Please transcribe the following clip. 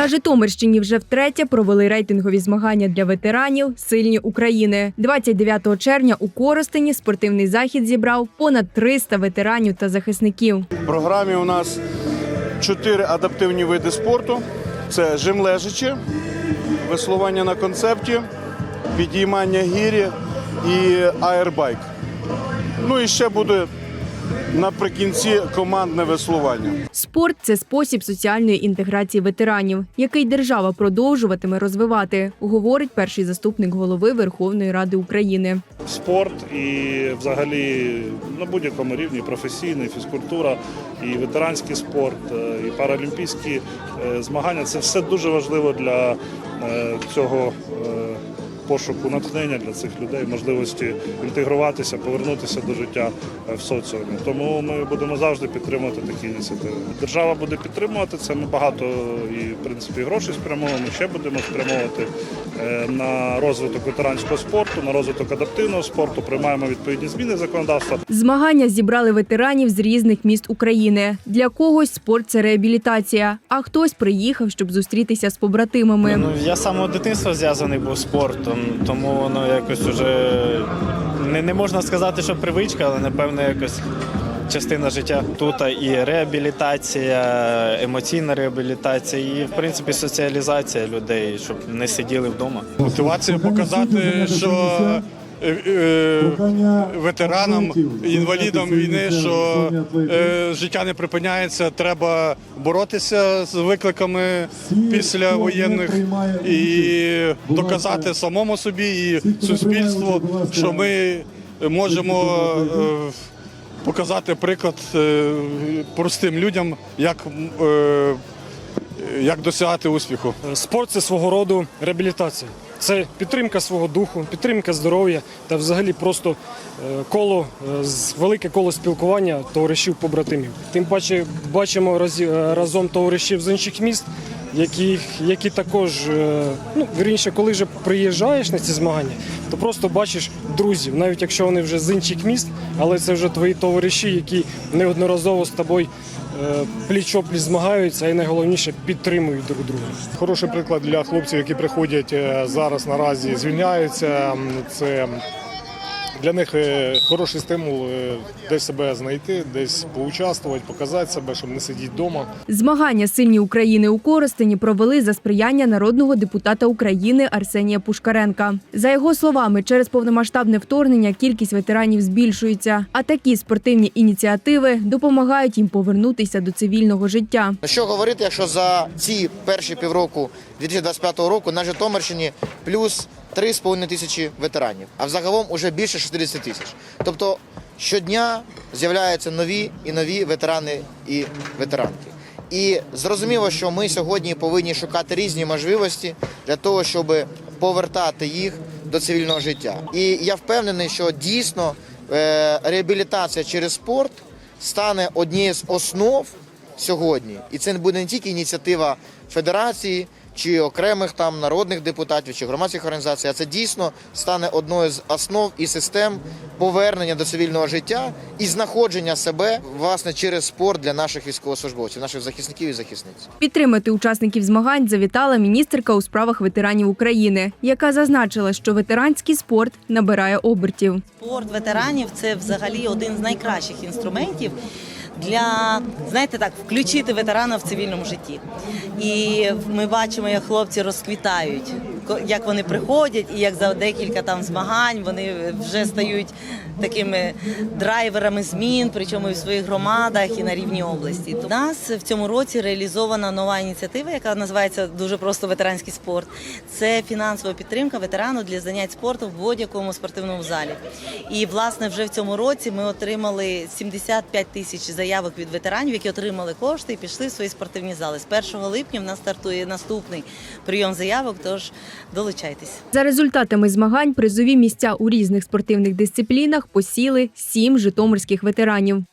На Житомирщині вже втретє провели рейтингові змагання для ветеранів Сильні України. 29 червня у Коростені спортивний захід зібрав понад 300 ветеранів та захисників. В програмі у нас чотири адаптивні види спорту: це жим лежачи, веслування на концепті, підіймання гірі і аербайк. Ну і ще буде наприкінці командне веслування. Спорт це спосіб соціальної інтеграції ветеранів, який держава продовжуватиме розвивати, говорить перший заступник голови Верховної Ради України. спорт і взагалі на будь-якому рівні професійний, фізкультура, і ветеранський спорт, е, і паралімпійські е, змагання це все дуже важливо для е, цього пошуку натхнення для цих людей, можливості інтегруватися, повернутися до життя е, в соціумі. Тому ми будемо завжди підтримувати такі ініціативи. Держава буде підтримувати це. Ми багато і в принципі грошей спрямовуємо. Ще будемо спрямовувати е, на розвиток ветеранського спорту, на розвиток адаптивного спорту. Приймаємо відповідні зміни законодавства. Змагання зібрали ветеранів з різних міст України. Для когось спорт це реабілітація, а хтось приїхав, щоб зустрітися з побратимами. Ну, я з самого дитинства зв'язаний був спортом, тому воно якось уже не, не можна сказати, що привичка, але напевно якось частина життя. Тут і реабілітація, емоційна реабілітація, і в принципі соціалізація людей, щоб не сиділи вдома. Мотивація показати, що ветеранам, інвалідам війни, що е, життя не припиняється, треба боротися з викликами після воєнних і доказати самому собі і суспільству, що ми можемо е, показати приклад е, простим людям, як, е, як досягати успіху. Спорт це свого роду реабілітація. Це підтримка свого духу, підтримка здоров'я та взагалі просто е, коло е, велике коло спілкування товаришів побратимів. Тим паче бачимо е, разом товаришів з інших міст, які, які також ну вірніше, коли вже приїжджаєш на ці змагання, то просто бачиш друзів, навіть якщо вони вже з інших міст, але це вже твої товариші, які неодноразово з тобою пліч-опліч змагаються і найголовніше підтримують друг друга. Хороший приклад для хлопців, які приходять е, зараз наразі, звільняються. Це для них е, хороший стимул е, десь себе знайти, десь поучаствувати, показати себе, щоб не сидіти вдома. Змагання Сильні України у Коростені провели за сприяння народного депутата України Арсенія Пушкаренка. За його словами, через повномасштабне вторгнення кількість ветеранів збільшується, а такі спортивні ініціативи допомагають їм повернутися до цивільного життя. Ну, Що говорити, якщо за ці перші півроку 2025 року на Житомирщині плюс 3,5 тисячі ветеранів, а взагалом уже більше 60 тисяч. Тобто щодня з'являються нові і нові ветерани і ветеранки. І зрозуміло, що ми сьогодні повинні шукати різні можливості для того, щоб повертати їх до цивільного життя. І я впевнений, що дійсно е, реабілітація через спорт стане однією з основ сьогодні. І це буде не тільки ініціатива федерації чи окремих там народних депутатів чи громадських організацій, а це дійсно стане одною з основ і систем повернення до цивільного життя і знаходження себе власне через спорт для наших військовослужбовців, наших захисників і захисниць. Підтримати учасників змагань завітала міністерка у справах ветеранів України, яка зазначила, що ветеранський спорт набирає обертів. Спорт ветеранів це взагалі один з найкращих інструментів для знаєте так, включити ветерана в цивільному житті. І ми бачимо, як хлопці розквітають, як вони приходять, і як за декілька там змагань вони вже стають такими драйверами змін, причому і в своїх громадах і на рівні області. У нас в цьому році реалізована нова ініціатива, яка називається дуже просто ветеранський спорт. Це фінансова підтримка ветерану для занять спортом в будь-якому спортивному залі. І власне вже в цьому році ми отримали 75 тисяч заявок від ветеранів, які отримали кошти і пішли в свої спортивні зали. З 1 липня в нас стартує наступний прийом заявок. Тож долучайтесь. За результатами змагань призові місця у різних спортивних дисциплінах посіли сім житомирських ветеранів.